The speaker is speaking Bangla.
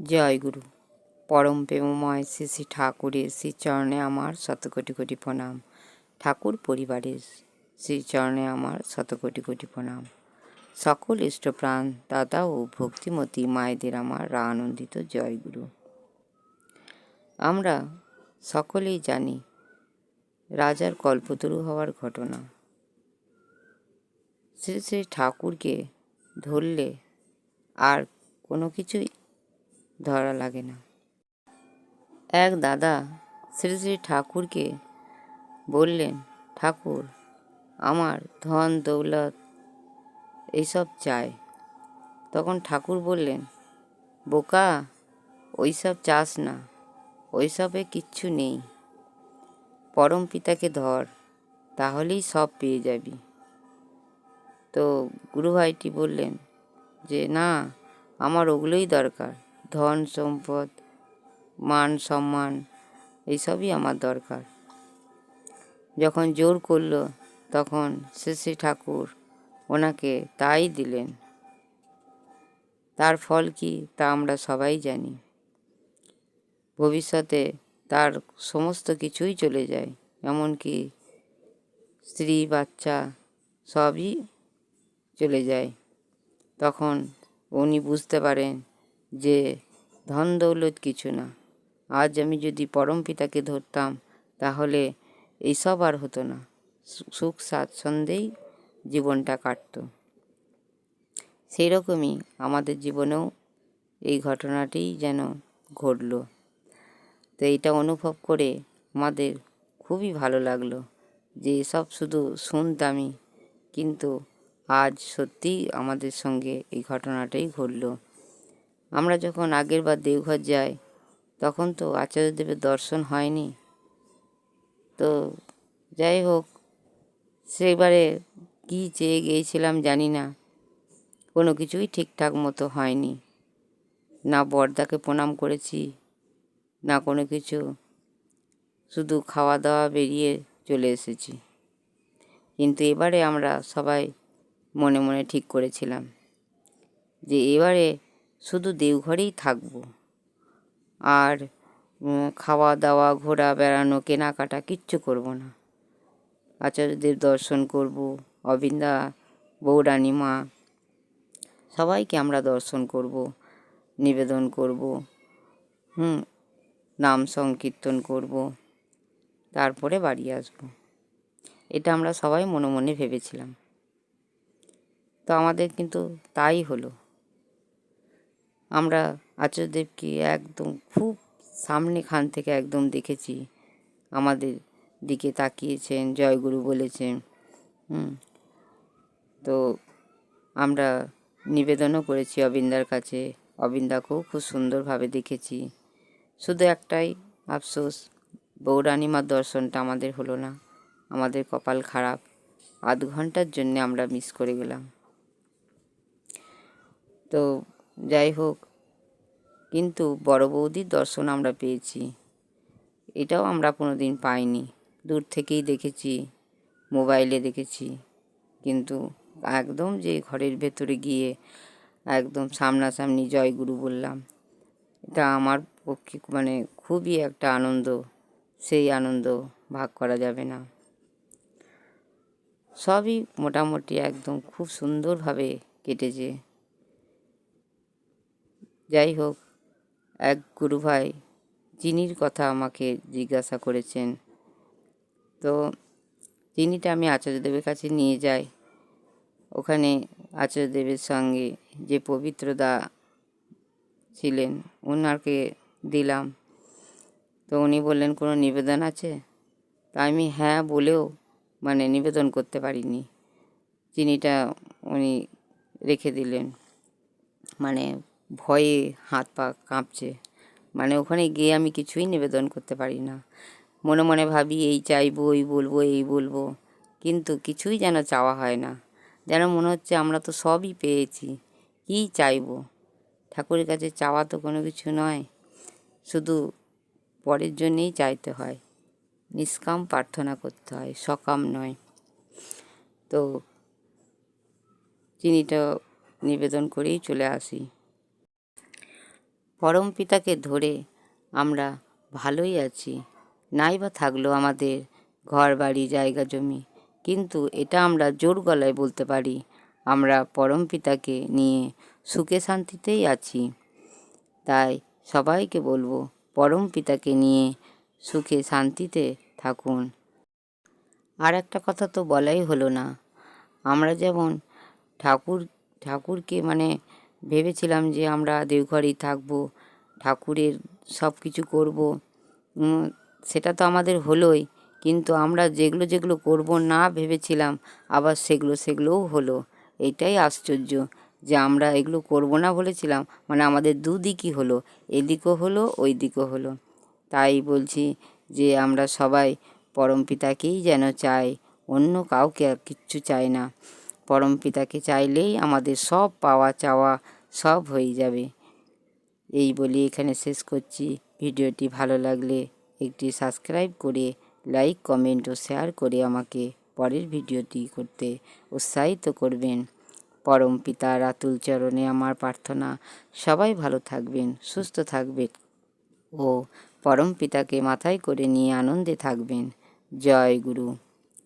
জয় গুরু। পরম প্রেমময় শ্রী শ্রী ঠাকুরের শ্রীচরণে আমার শত কোটি কোটি প্রণাম। ঠাকুর পরিবারের শ্রীচরণে আমার শত কোটি কোটি প্রণাম। সকল ইষ্টপ্রাণ দাদা ও ভক্তিমতী মায়েদের আমার আনন্দিত জয় গুরু। আমরা সকলেই জানি রাজার কল্পতরু হওয়ার ঘটনা। শ্রী শ্রী ঠাকুরকে ধরলে আর কোনো কিছুই ধরা লাগে না। এক দাদা শ্রী শ্রী ঠাকুরকে বললেন, ঠাকুর, আমার ধন দৌলত এইসব চাই। তখন ঠাকুর বললেন, বোকা, ওইসব চাস না, ওইসবে কিচ্ছু নেই। পরম পিতাকে ধর, তাহলেই সব পেয়ে যাবি। তো গুরুভাইটি বললেন যে, না, আমার ওগুলোই দরকার। ধন সম্পদ, মান সম্মান, এইসবই আমার দরকার। যখন জোর করল, তখন শ্রী ঠাকুর ওনাকে তাই দিলেন। তার ফল কি তা আমরা সবাই জানি। ভবিষ্যতে তার সমস্ত কিছুই চলে যায়, এমনকি স্ত্রী, বাচ্চা সবই চলে যায়। তখন উনি বুঝতে পারেন যে ধন দৌলত কিছু না। আজ আমি যদি পরম পিতাকে ধরতাম, তাহলে এইসব আর হতো না। সুখ স্বাচ্ছন্দ্যেই জীবনটা কাটত। সেই রকমই আমাদের জীবনেও এই ঘটনাটিই যেন ঘটল। তো এইটা অনুভব করে আমাদের খুবই ভালো লাগল যে এসব শুধু শুনতামই, কিন্তু আজ সত্যিই আমাদের সঙ্গে এই ঘটনাটাই ঘটলো। আমরা যখন আগের বার দেওঘর যাই, তখন তো আচার্যদেবের দর্শন হয়নি। তো যাই হোক সেবারে কী চেয়ে গিয়েছিলাম জানি না। কোনো কিছুই ঠিকঠাক মতো হয়নি। না বর্দাকে প্রণাম করেছি, না কোনো কিছু। শুধু খাওয়া দাওয়া বেরিয়ে চলে এসেছি। কিন্তু এবারে আমরা সবাই মনে মনে ঠিক করেছিলাম যে এবারে শুধু দেওঘরেই থাকব। আর খাওয়া দাওয়া ঘোরা, বেড়ানো, কেনাকাটা কিচ্ছু করব না। আচার্যদের দর্শন করব, অবিন্দা বৌরানী মা, সবাইকে আমরা দর্শন করব, নিবেদন করব, হুম, নাম সংকীর্তন করব, তারপরে বাড়ি আসব। এটা আমরা সবাই মনে মনে ভেবেছিলাম। তো আমাদের কিন্তু তাই হলো। আমরা আচার্যদেবকে একদম খুব সামনে খান থেকে একদম দেখেছি। আমাদের দিকে তাকিয়েছেন, জয়গুরু বলেছেন, হুম। তো আমরা নিবেদনও করেছি অবিন্দার কাছে, অবিন্দাকেও খুব সুন্দরভাবে দেখেছি। শুধু একটাই আফসোস বৌরানিমার দর্শনটা আমাদের হলো না, আমাদের কপাল খারাপ আধ ঘণ্টার জন্যে আমরা মিস করে গেলাম। তো যাই হোক, কিন্তু বড় বৌদির দর্শন আমরা পেয়েছি। এটাও আমরা কোনো দিন পাইনি। দূর থেকেই দেখেছি, মোবাইলে দেখেছি। কিন্তু একদম যে ঘরের ভেতরে গিয়ে একদম সামনাসামনি জয়গুরু বললাম, এটা আমার পক্ষে মানে খুবই একটা আনন্দ। সেই আনন্দ ভাগ করা যাবে না। সবই মোটামুটি একদম খুব সুন্দরভাবে কেটেছে। যাই হোক, এক গুরু ভাই চিনির কথা আমাকে জিজ্ঞাসা করেছেন। তো চিনিটা আমি আচার্যদেবের কাছে নিয়ে যাই। ওখানে আচার্যদেবের সঙ্গে যে পবিত্রদা ছিলেন ওনাকে দিলাম। তো উনি বললেন, কোনো নিবেদন আছে? তা আমি হ্যাঁ বলেও মানে নিবেদন করতে পারিনি। চিনিটা উনি রেখে দিলেন। মানে ভয়ে হাত পা কাঁপছে। মানে ওখানে গিয়ে আমি কিছুই নিবেদন করতে পারি না। মনে মনে ভাবি, এই চাইব, এই বলব এই বলব। কিন্তু কিছুই যেন চাওয়া হয় না। যেন মনে হচ্ছে আমরা তো সবই পেয়েছি। কী চাইব? ঠাকুরের কাছে চাওয়া তো কোনো কিছু নয়। শুধু পরের জন্যেই চাইতে হয়। নিষ্কাম প্রার্থনা করতে হয়, সকাম নয়। তো চিনিটা নিবেদন করেই চলে আসি। পরম পিতাকে ধরে আমরা ভালোই আছি। নাই বা থাকল আমাদের ঘর, বাড়ি, জায়গা, জমি। কিন্তু এটা আমরা জোর গলায় বলতে পারি, আমরা পরম পিতাকে নিয়ে সুখে শান্তিতেই আছি। তাই সবাইকে বলব, পরম পিতাকে নিয়ে সুখে শান্তিতে থাকুন। আর একটা কথা তো বলাই হলো না। আমরা যেমন ঠাকুর, ঠাকুরকে মানে ভেবেছিলাম যে আমরা দেওঘরেই থাকব, ঠাকুরের সব কিছু করব সেটা তো আমাদের হলোই, কিন্তু আমরা যেগুলো যেগুলো করব না ভেবেছিলাম, আবার সেগুলো সেগুলোও হলো। এইটাই আশ্চর্য যে আমরা এগুলো করব না বলেছিলাম মানে আমাদের দুদিকই হলো, এদিকও হলো ওই দিকও হলো। তাই বলছি যে আমরা সবাই পরম পিতাকেই যেন চাই, অন্য কাউকে আর কিচ্ছু চাই না। পরম পিতাকে চাইলেই আমাদের সব পাওয়া চাওয়া সব হয়ে যাবে। এই বলি এখানে শেষ করছি। ভিডিওটি ভালো লাগলে একটি সাবস্ক্রাইব করে, লাইক, কমেন্ট ও শেয়ার করে আমাকে পরের ভিডিওটি করতে উৎসাহিত করবেন। পরম পিতার আতুল চরণে আমার প্রার্থনা। সবাই ভালো থাকবেন, সুস্থ থাকবেন ও পরম পিতাকে মাথায় করে নিয়ে আনন্দে থাকবেন। জয় গুরু।